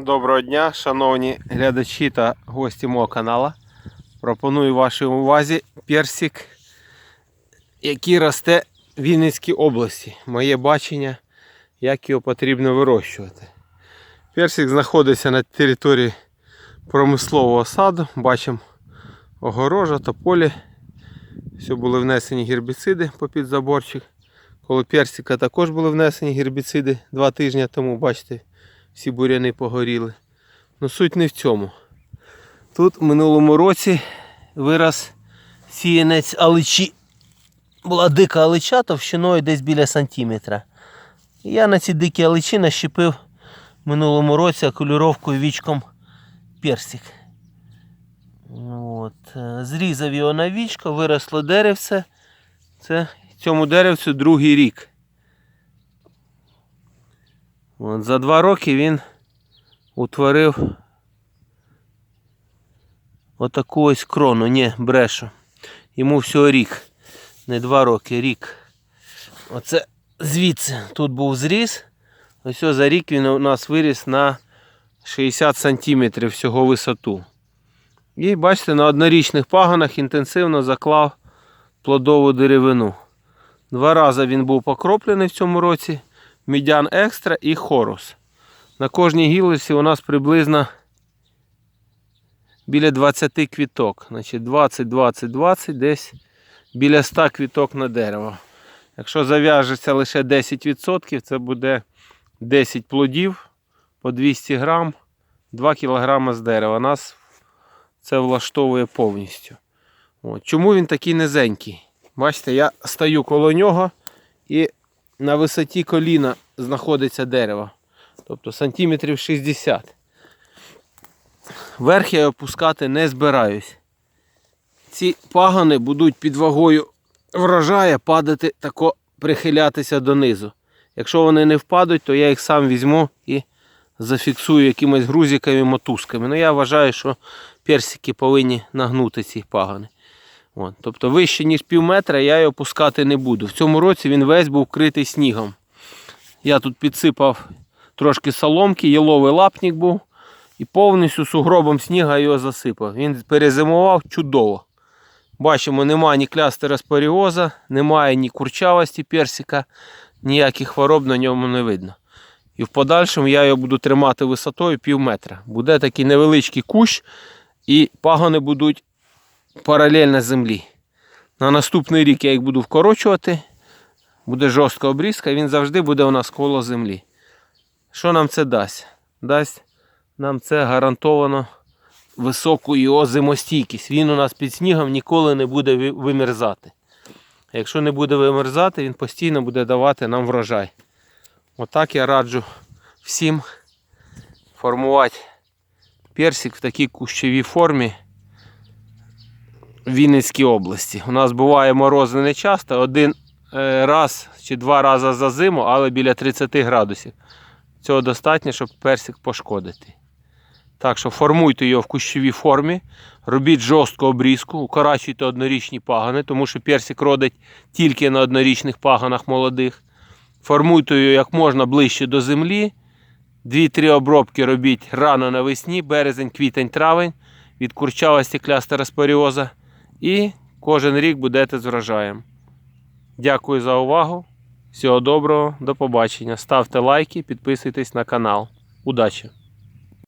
Доброго дня, шановні глядачі та гості мого каналу. Пропоную вашій увазі персик, який росте в Вінницькій області. Моє бачення, як його потрібно вирощувати. Персик знаходиться на території промислового саду. Бачимо огорожа, тополі. Все були внесені гербіциди попід заборчик. Коло персика також були внесені гербіциди два тижні тому, бачите, всі буряни погоріли. Ну суть не в цьому. Тут в минулому році вираз сіянець аличі. Була дика алича товщиною десь біля сантиметра. Я на ці дикі аличі нащепив в минулому році окулюровкою вічком персик. От. е, Зрізав його на вічко, виросло деревце. Це цьому деревцю другий рік. От, за два роки він утворив отаку ось крону. Ні, брешу. Йому всього рік. Не два роки, рік. Оце звідси. Тут був зріз. Ось за рік він у нас виріс на 60 см всього висоту. І бачите, на однорічних пагонах інтенсивно заклав плодову деревину. Два рази він був покроплений в цьому році. Мідян екстра і хорус. На кожній гілці у нас приблизно біля 20 квіток. Значить 20, 20, 20, десь біля 100 квіток на дерево. Якщо зав'яжеться лише 10%, це буде 10 плодів по 200 грам, 2 кг з дерева. Нас це влаштовує повністю. От. Чому він такий низенький? Бачите, я стою коло нього і на висоті коліна знаходиться дерево. Тобто сантиметрів 60. Верх я опускати не збираюсь. Ці пагони будуть під вагою врожая падати тако прихилятися донизу. Якщо вони не впадуть, то я їх сам візьму і зафіксую якимись грузиками, мотузками. Ну я вважаю, що персики повинні нагнути ці пагони. От. Тобто вище, ніж пів метра, я його пускати не буду. В цьому році він весь був вкритий снігом. Я тут підсипав трошки соломки, яловий лапник був і повністю сугробом сніга його засипав. Він перезимував чудово. Бачимо, немає ні клястероспоріоза, немає ні курчавості персика, ніяких хвороб на ньому не видно. І в подальшому я його буду тримати висотою пів метра. Буде такий невеличкий кущ, і пагони будуть паралельно землі. На наступний рік я їх буду вкорочувати. Буде жорстка обрізка, він завжди буде у нас коло землі. Що нам це дасть? Дасть нам це гарантовано високу його зимостійкість. Він у нас під снігом ніколи не буде вимерзати. Якщо не буде вимерзати, він постійно буде давати нам врожай. Отак я раджу всім формувати персик в такій кущовій формі Вінницькій області. У нас буває морози не часто, один е, раз чи два рази за зиму, але біля 30 градусів. Цього достатньо, щоб персик пошкодити. Так що формуйте його в кущовій формі, робіть жорстку обрізку, укорачуйте однорічні пагони, тому що персик родить тільки на однорічних пагонах молодих. Формуйте його як можна ближче до землі. Дві-три обробки робіть рано навесні, березень, квітень, травень від курчавості клястероспоріоза. І кожен рік будете з врожаєм. Дякую за увагу. Всього доброго, до побачення. Ставте лайки, підписуйтесь на канал. Удачі!